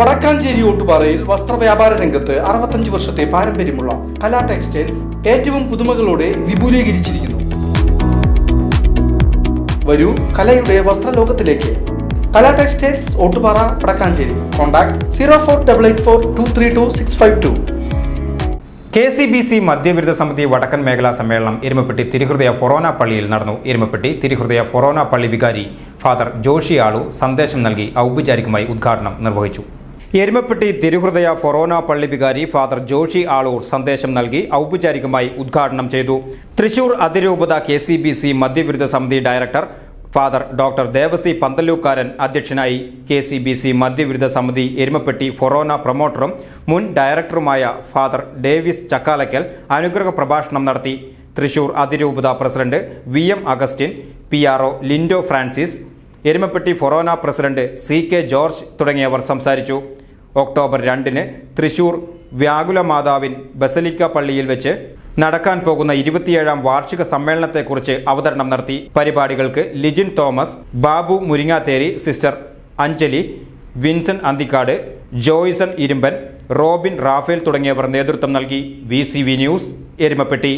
വടക്കാഞ്ചേരി ഓട്ടുപാറയിൽ വസ്ത്രവ്യാപാര രംഗത്ത് അറുപത്തഞ്ച് വർഷത്തെ പാരമ്പര്യമുള്ള കലാ ടെക്സ്റ്റൈൽസ് ഏറ്റവും പുതുമകളോടെ വിപുലീകരിച്ചിരിക്കുന്നു. വരൂ കലയുടെ വസ്ത്രലോകത്തിലേക്ക്. Kala textiles Ottupara Vadakkanchery. Contact zero four double eight four two three two six five two. K C B C മദ്യവിരുദ്ധ സമിതി വടക്കൻ മേഖലാ സമ്മേളനം എരുമപ്പെട്ടി തിരുഹൃദയ ഫൊറോന പള്ളിയിൽ നടന്നു. എരുമപ്പെട്ടി തിരുഹൃദയ ഫൊറോന പള്ളി വികാരി ഫാദർ ജോഷിയാളു സന്ദേശം നൽകി ഔപചാരികമായി ഉദ്ഘാടനം നിർവഹിച്ചു. എരുമപ്പെട്ടി തിരുഹൃദയ ഫൊറോന പള്ളി വികാരി ഫാദർ ജോഷി ആളൂർ സന്ദേശം നൽകി ഔപചാരികമായി ഉദ്ഘാടനം ചെയ്തു. തൃശൂർ അതിരൂപത കെ സി ബി സി മദ്യവിരുദ്ധ സമിതി director father doctor Devassy Panthalookkaran അധ്യക്ഷനായി കെ സി ബി സി മദ്യവിരുദ്ധ സമിതി എരുമപ്പെട്ടി ഫൊറോന പ്രൊമോട്ടറും മുൻ ഡയറക്ടറുമായ ഫാദർ ഡേവിസ് ചക്കാലക്കൽ അനുഗ്രഹ പ്രഭാഷണം നടത്തി. തൃശൂർ അതിരൂപത president V M Augustine P R O Lindo Francis Erumapetty ഫൊറോന പ്രസിഡന്റ് സി കെ ജോർജ് തുടങ്ങിയവർ സംസാരിച്ചു. ഒക്ടോബർ രണ്ടിന് തൃശൂർ വ്യാകുലമാതാവിൻ ബസലിക്ക പള്ളിയിൽ വെച്ച് നടക്കാൻ പോകുന്ന ഇരുപത്തിയേഴാം വാർഷിക സമ്മേളനത്തെക്കുറിച്ച് അവതരണം നടത്തി. പരിപാടികൾക്ക് Lijin Thomas Babu Muringatheri sister Anjali Vinson Anthikad Joyson Irumban Robin Raphael തുടങ്ങിയവർ നേതൃത്വം നൽകി. V news Erumapetty.